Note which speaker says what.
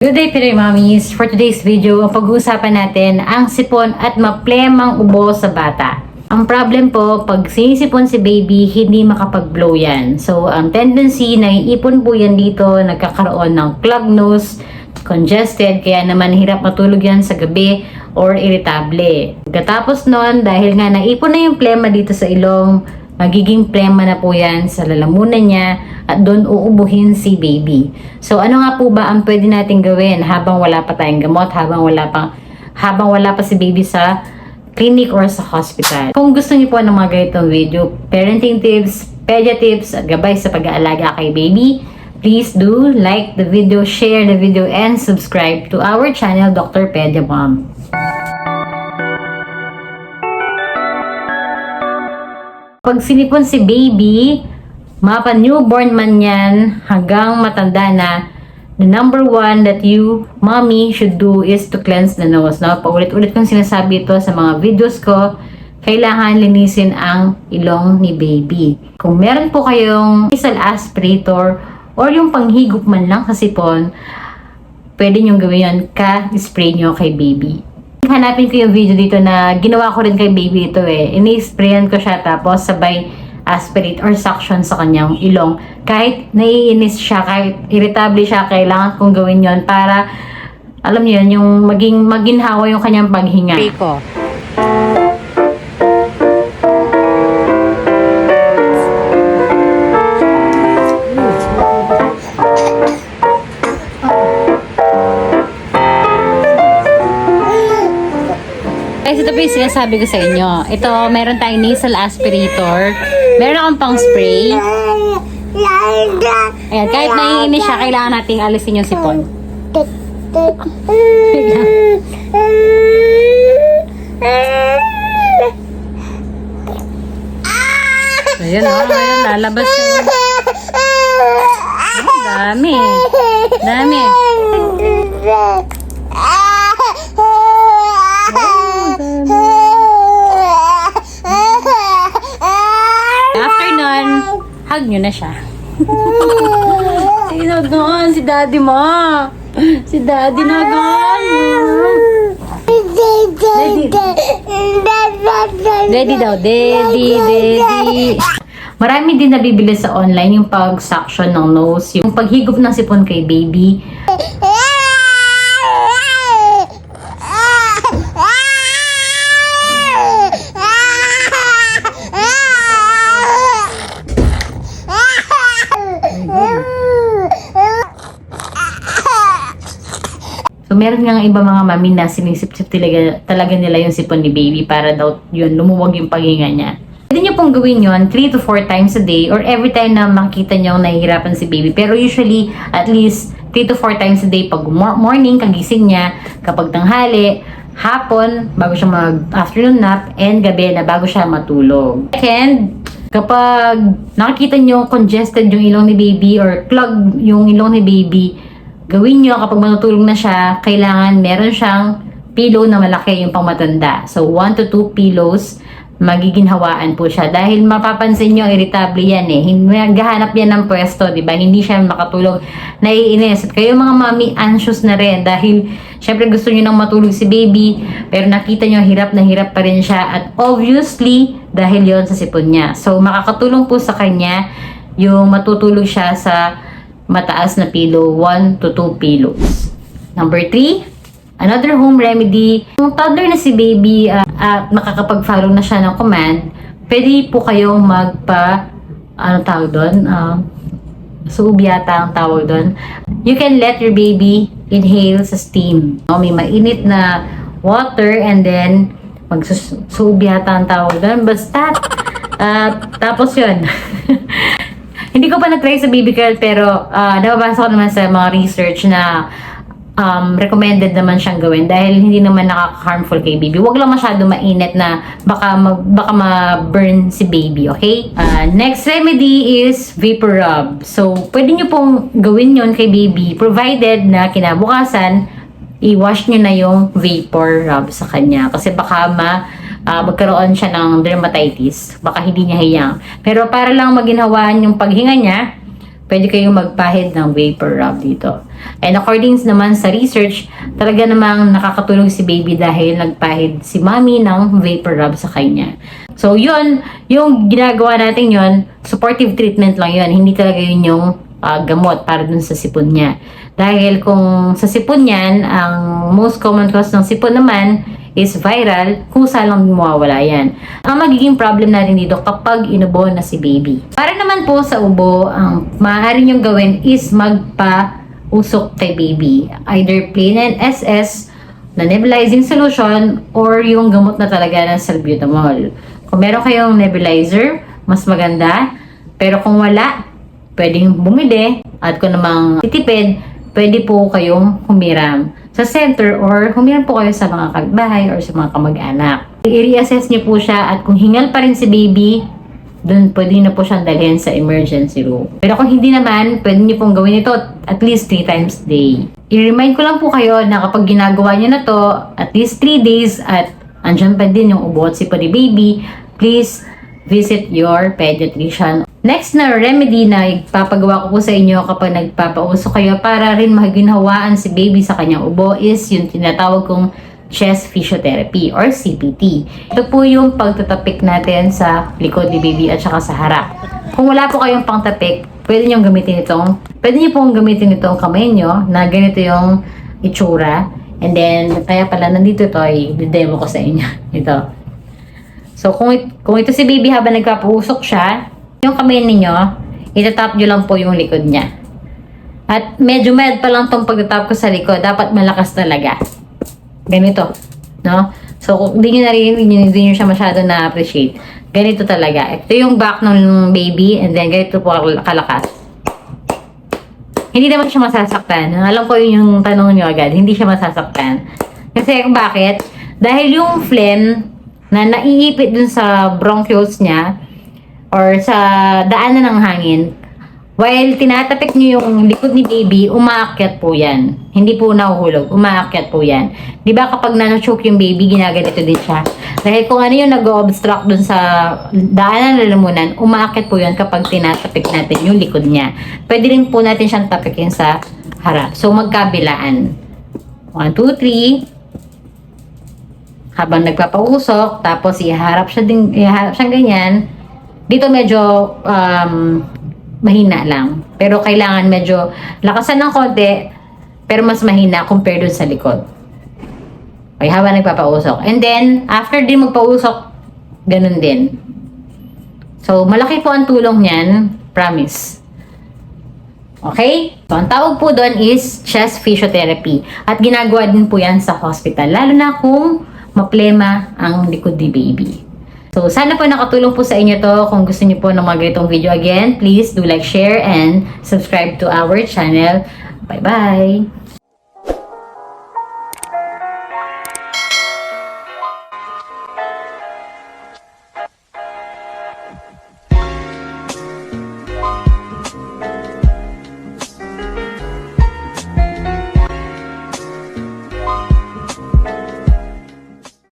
Speaker 1: Good day, Pinoy! For today's video, pag-uusapan natin ang sipon at maplemang ubo sa bata. Ang problem po, pag sinisipon si baby, hindi makapag-blow yan. So, ang tendency na ipon po yan dito, nagkakaroon ng clogged nose, congested, kaya naman hirap matulog yan sa gabi or irritable. Pagkatapos nun, dahil nga naipon na yung plema dito sa ilong, magiging plema na po yan sa lalamunan niya at doon uubuhin si baby. So ano nga po ba ang pwede natin gawin habang wala pa tayong gamot, habang wala pa habang wala pa si baby sa clinic or sa hospital. Kung gusto niyo po ng mga ganitong video, parenting tips, pedia tips at gabay sa pag-aalaga kay baby, please do like the video, share the video, and subscribe to our channel, Dr. Pedia Mom. Pag sinipon si baby, mapa newborn man yan hanggang matanda na, the number one that you, mommy, should do is to cleanse the nose. No? Paulit-ulit kong sinasabi ito sa mga videos ko, kailangan linisin ang ilong ni baby. Kung meron po kayong nasal aspirator or yung panghigop man lang sa sipon, pwede nyo gawin yun ka-spray nyo kay baby. Hanapin ko yung video dito na ginawa ko rin kay baby ito eh. Ini-sprayan ko siya tapos sabay aspirate or suction sa kanyang ilong. Kahit naiinis siya, kahit irritable siya, kailangan kong gawin yon para alam niyo yun, yung maging maginhawa yung kanyang paghinga.
Speaker 2: ko.
Speaker 1: Po yung sinasabi ko sa inyo. Ito, meron tayong nasal aspirator. Meron akong pang spray. Ayan, kahit naiinis siya, kailangan nating alisin yung sipon. Ayan, oh, ayan, lalabas yung... Oh, dami. Dami. Hug nyo na siya. Sino doon? Si daddy mo. Si daddy na doon. Daddy daw. Daddy, daddy. Marami din nabibili sa online yung pag-suction ng nose, yung paghigop ng sipon kay baby. Meron nga iba mga mami na sinisip-sip talaga, talaga nila yung sipon ni baby para daw yun, lumuwag yung paghinga niya. Pwede niyo pong gawin yon 3 to 4 times a day or every time na makita niyo nahihirapan si baby. Pero usually, at least 3 to 4 times a day pag mor- morning, kagising niya, kapag tanghali, hapon, bago siya mag-afternoon nap, and gabi na bago siya matulog. Second, kapag nakikita niyo congested yung ilong ni baby or clogged yung ilong ni baby, gawin nyo kapag matutulog na siya, kailangan meron siyang pillow na malaki yung pangmatanda. So, 1 to 2 pillows, magiginhawaan po siya. Dahil mapapansin nyo, irritable yan eh. Hindi gahanap yan ng pwesto, di ba? Hindi siya makatulog. Naiinis. At kayo mga mami, anxious na rin. Dahil, syempre gusto nyo nang matulog si baby, pero nakita nyo, hirap na hirap pa rin siya. At obviously, dahil yon sa sipon niya. So, makakatulong po sa kanya yung matutulog siya sa mataas na pillow, 1 to 2 pillows. Number 3, another home remedy. Kung toddler na si baby uh, at makakapag-follow na siya ng command, pwede po kayong magpa, ano tawag doon? Uh, suub yata ang tawag doon. You can let your baby inhale sa steam. No, may mainit na water and then magsusuub yata ang tawag doon. Basta, uh, tapos yun. Hindi ko pa na-try sa baby girl pero ah, nababasa ko naman sa mga research na um, recommended naman siyang gawin dahil hindi naman nakaka-harmful kay baby. Huwag lang masyado mainit na baka mag, baka ma-burn si baby, okay? Ah, next remedy is vapor rub. So, pwede nyo pong gawin yon kay baby provided na kinabukasan i-wash nyo na yung vapor rub sa kanya kasi baka ma ah, magkaroon siya ng dermatitis. Baka hindi niya hiyang. Pero para lang maginhawaan yung paghinga niya, pwede kayong magpahid ng vapor rub dito. And according naman sa research, talaga namang nakakatulong si baby dahil nagpahid si mommy ng vapor rub sa kanya. So yun, yung ginagawa natin yun, supportive treatment lang yun. Hindi talaga yun yung ah, gamot para dun sa sipon niya. Dahil kung sa sipon yan, ang most common cause ng sipon naman is viral, kusa lang mawawala yan. Ang magiging problem natin dito kapag inubo na si baby. Para naman po sa ubo, ang maaari niyong gawin is magpa-usok kay baby. Either plain and SS na nebulizing solution or yung gamot na talaga ng salbutamol. Kung meron kayong nebulizer, mas maganda. Pero kung wala, pwedeng bumili at kung namang titipid, pwede po kayong humiram sa center or humiram po kayo sa mga kapitbahay or sa mga kamag-anak. I-reassess niyo po siya at kung hingal pa rin si baby, doon pwede na po siyang dalhin sa emergency room. Pero kung hindi naman, pwede niyo pong gawin ito at least 3 times a day. I-remind ko lang po kayo na kapag ginagawa niyo na to, at least 3 days at andyan pa din yung ubo at sipa ni baby, please visit your pediatrician. Next na remedy na ipapagawa ko po sa inyo kapag nagpapauso kayo para rin maginhawaan si baby sa kanyang ubo is yung tinatawag kong chest physiotherapy or CPT. Ito po yung pagtatapik natin sa likod ni baby at saka sa harap. Kung wala po kayong pangtapik, pwede nyo gamitin itong, pwede nyo pong gamitin itong kamay nyo na ganito yung itsura. And then, kaya pala nandito ito ay demo ko sa inyo. Ito. So, kung, kung ito si baby habang nagpapausok siya, yung kamay ninyo, itatap nyo lang po yung likod niya. At medyo med pa lang tong pagtatap ko sa likod. Dapat malakas talaga. Ganito. No? So, kung hindi nyo narinig, hindi nyo siya masyado na-appreciate. Ganito talaga. Ito yung back ng baby and then ganito po kal- kalakas. Hindi naman siya masasaktan. Alam ko yun yung tanong nyo agad. Hindi siya masasaktan. Kasi bakit? Dahil yung phlegm na naiipit dun sa bronchioles niya or sa daanan ng hangin, while tinatapik niyo yung likod ni baby, umaakyat po yan. Hindi po nahuhulog, umaakyat po yan. Di ba kapag nanochoke yung baby, ginaganito din siya. Dahil kung ano yung nag-obstruct dun sa daanan ng lalamunan, umaakyat po yan kapag tinatapik natin yung likod niya. Pwede rin po natin siyang tapikin sa harap. So, magkabilaan. 1, 2, 3 habang nagpapausok, tapos iharap siya din, iharap siya ganyan. Dito medyo um, mahina lang. Pero kailangan medyo lakasan ng konti, pero mas mahina compared dun sa likod. Okay, habang nagpapausok. And then, after din magpausok, ganun din. So, malaki po ang tulong niyan, promise. Okay? So, ang tawag po doon is chest physiotherapy. At ginagawa din po yan sa hospital. Lalo na kung maplema ang likod ni baby. So, sana po nakatulong po sa inyo to. Kung gusto niyo po ng mga ganitong video again, please do like, share, and subscribe to our channel. Bye-bye!